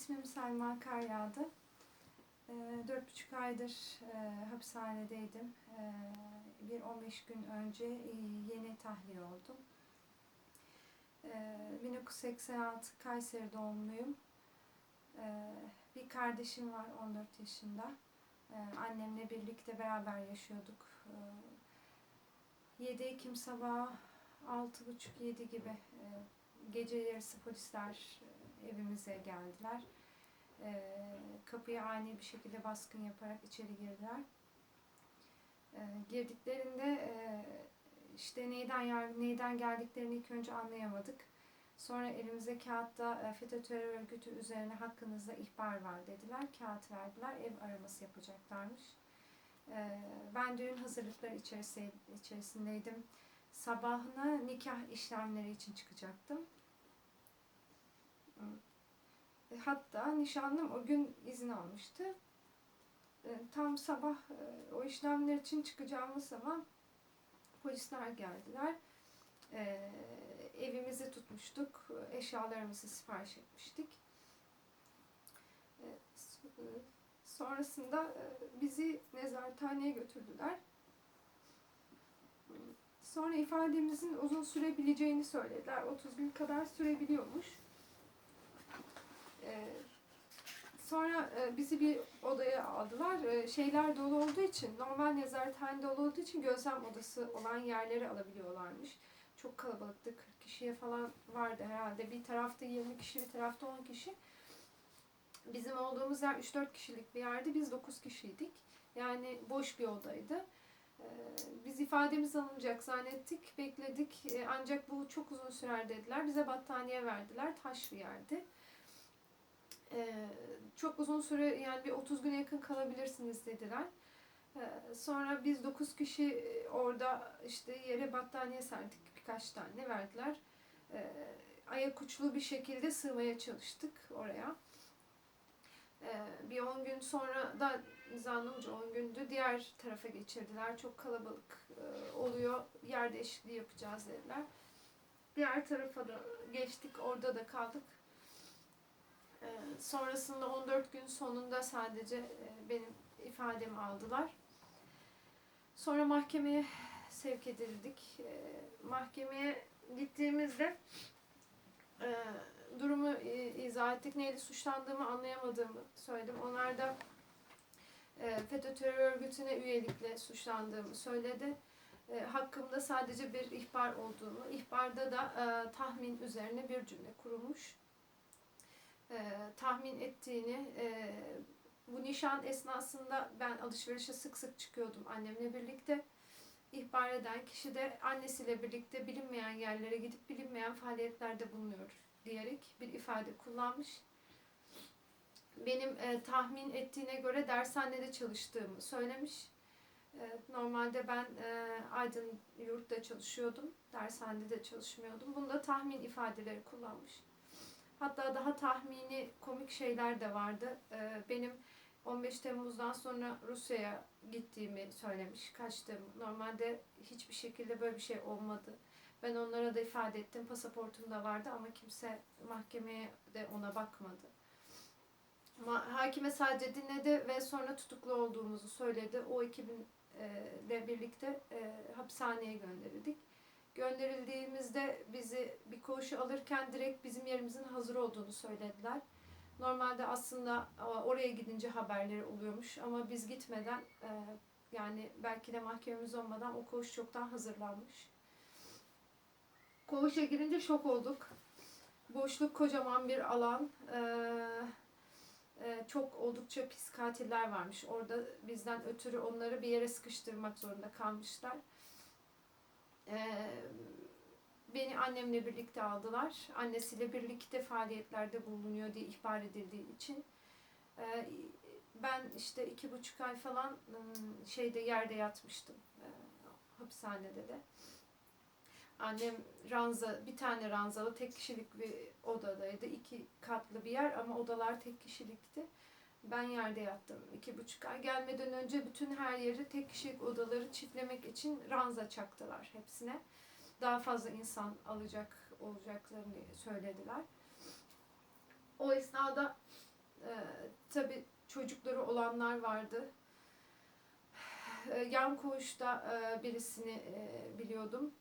ismim Selma Karyağdı. Ee, Dört buçuk aydır e, hapishanedeydim. Ee, bir 15 gün önce e, yeni tahliye oldum. Ee, 1986 Kayseri doğumluyum. Ee, bir kardeşim var 14 yaşında. Ee, annemle birlikte beraber yaşıyorduk. Ee, 7 Ekim sabahı 6.30-7 gibi e, gece yarısı polisler e, evimize geldiler. E, kapıya ani bir şekilde baskın yaparak içeri girdiler. E, girdiklerinde e, işte neyden yar- neyden geldiklerini ilk önce anlayamadık. Sonra elimize kağıtta e, FETÖ terör örgütü üzerine hakkınızda ihbar var dediler. Kağıt verdiler. Ev araması yapacaklarmış. E, ben düğün hazırlıkları içerisi- içerisindeydim. Sabahına nikah işlemleri için çıkacaktım. E, Hatta nişanlım o gün izin almıştı. E, Tam sabah e, o işlemler için çıkacağımız zaman polisler geldiler. Evimizi tutmuştuk. Eşyalarımızı sipariş etmiştik. Sonrasında bizi nezarethaneye götürdüler. Sonra ifademizin uzun sürebileceğini söylediler. 30 gün kadar sürebiliyormuş. Ee, sonra e, bizi bir odaya aldılar. Ee, şeyler dolu olduğu için, normal nezarethane dolu olduğu için gözlem odası olan yerleri alabiliyorlarmış. Çok kalabalıktı. 40 kişiye falan vardı herhalde. Bir tarafta 20 kişi, bir tarafta 10 kişi. Bizim olduğumuz yer 3-4 kişilik bir yerdi. Biz 9 kişiydik. Yani boş bir odaydı. Ee, Biz ifademiz alınacak zannettik, bekledik. Ancak bu çok uzun sürer dediler. Bize battaniye verdiler. Taş bir yerdi. Ee, Çok uzun süre yani bir 30 güne yakın kalabilirsiniz dediler. Ee, Sonra biz 9 kişi orada işte yere battaniye serdik. Birkaç tane verdiler. Ee, Ayak uçlu bir şekilde sığmaya çalıştık oraya. Ee, bir 10 gün sonra da zannımca 10 gündü diğer tarafa geçirdiler. Çok kalabalık e, oluyor. Yer değişikliği yapacağız dediler. Diğer tarafa da geçtik. Orada da kaldık. Ee, sonrasında 14 gün sonunda sadece e, benim ifademi aldılar. Sonra mahkemeye sevk edildik. Ee, mahkemeye gittiğimizde e, durumu e, izah ettik. Neyle suçlandığımı anlayamadığımı söyledim. Onlar da FETÖ terör örgütüne üyelikle suçlandığımı söyledi. Hakkımda sadece bir ihbar olduğunu, ihbarda da tahmin üzerine bir cümle kurulmuş. E, tahmin ettiğini, e, bu nişan esnasında ben alışverişe sık sık çıkıyordum annemle birlikte. İhbar eden kişi de annesiyle birlikte bilinmeyen yerlere gidip bilinmeyen faaliyetlerde bulunuyor diyerek bir ifade kullanmış. Benim e, tahmin ettiğine göre dershanede çalıştığımı söylemiş. E, normalde ben e, Aydın yurtta çalışıyordum. Dershanede de çalışmıyordum. Bunda tahmin ifadeleri kullanmış. Hatta daha tahmini komik şeyler de vardı. E, benim 15 Temmuz'dan sonra Rusya'ya gittiğimi söylemiş, kaçtığımı. Normalde hiçbir şekilde böyle bir şey olmadı. Ben onlara da ifade ettim. Pasaportum da vardı ama kimse mahkemeye de ona bakmadı. Ma- Hakime sadece dinledi ve sonra tutuklu olduğumuzu söyledi. O ekibinle birlikte e, hapishaneye gönderildik. Gönderildiğimizde bizi bir koğuşa alırken direkt bizim yerimizin hazır olduğunu söylediler. Normalde aslında e, oraya gidince haberleri oluyormuş ama biz gitmeden e, yani belki de mahkememiz olmadan o koğuş çoktan hazırlanmış. Koğuşa girince şok olduk. Boşluk kocaman bir alan. Ee, e, çok oldukça pis katiller varmış. Orada bizden ötürü onları bir yere sıkıştırmak zorunda kalmışlar. Beni annemle birlikte aldılar. Annesiyle birlikte faaliyetlerde bulunuyor diye ihbar edildiği için. Ben işte iki buçuk ay falan şeyde yerde yatmıştım. Hapishanede de. Annem ranza, bir tane ranzalı tek kişilik bir odadaydı. iki katlı bir yer ama odalar tek kişilikti. Ben yerde yattım iki buçuk ay. Gelmeden önce bütün her yeri tek kişilik odaları çiftlemek için ranza çaktılar hepsine. Daha fazla insan alacak olacaklarını söylediler. O esnada olanlar vardı. E, Yan koğuşta e, birisini e, biliyordum.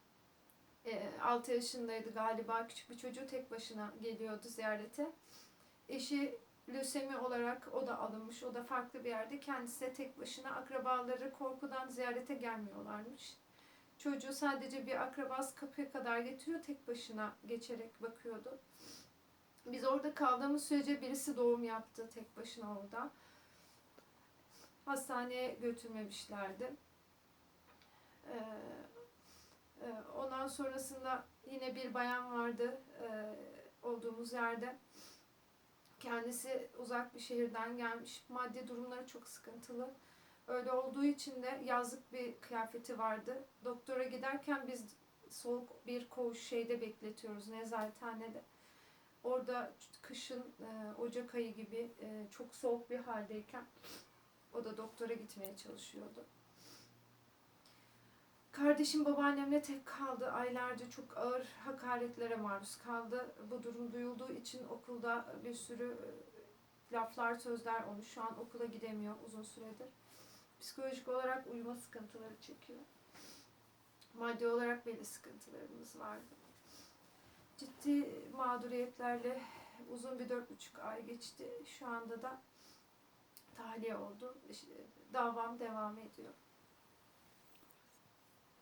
6 yaşındaydı galiba. Küçük bir çocuğu tek başına geliyordu ziyarete. Eşi lösemi olarak o da alınmış. O da farklı bir yerde. Kendisi de tek başına. Akrabaları korkudan ziyarete gelmiyorlarmış. Çocuğu sadece bir akrabası kapıya kadar getiriyor. Tek başına geçerek bakıyordu. Biz orada kaldığımız sürece birisi doğum yaptı tek başına orada. Hastaneye götürmemişlerdi. Ee, e, ondan sonrasında yine bir bayan vardı e, olduğumuz yerde. Kendisi uzak bir şehirden gelmiş. Maddi durumları çok sıkıntılı. Öyle olduğu için de yazlık bir kıyafeti vardı. Doktora giderken biz soğuk bir koğuş şeyde bekletiyoruz nezarethanede. Orada kışın e, Ocak ayı gibi e, çok soğuk bir haldeyken o da doktora gitmeye çalışıyordu. Kardeşim babaannemle tek kaldı. Aylarca çok ağır hakaretlere maruz kaldı. Bu durum duyulduğu için okulda bir sürü e, laflar, sözler olmuş. Şu an okula gidemiyor uzun süredir. Psikolojik olarak uyuma sıkıntıları çekiyor. Maddi olarak belli sıkıntılarımız vardı. Ciddi mağduriyetlerle uzun bir dört buçuk ay geçti. Şu anda da tahliye oldu. İşte davam devam ediyor.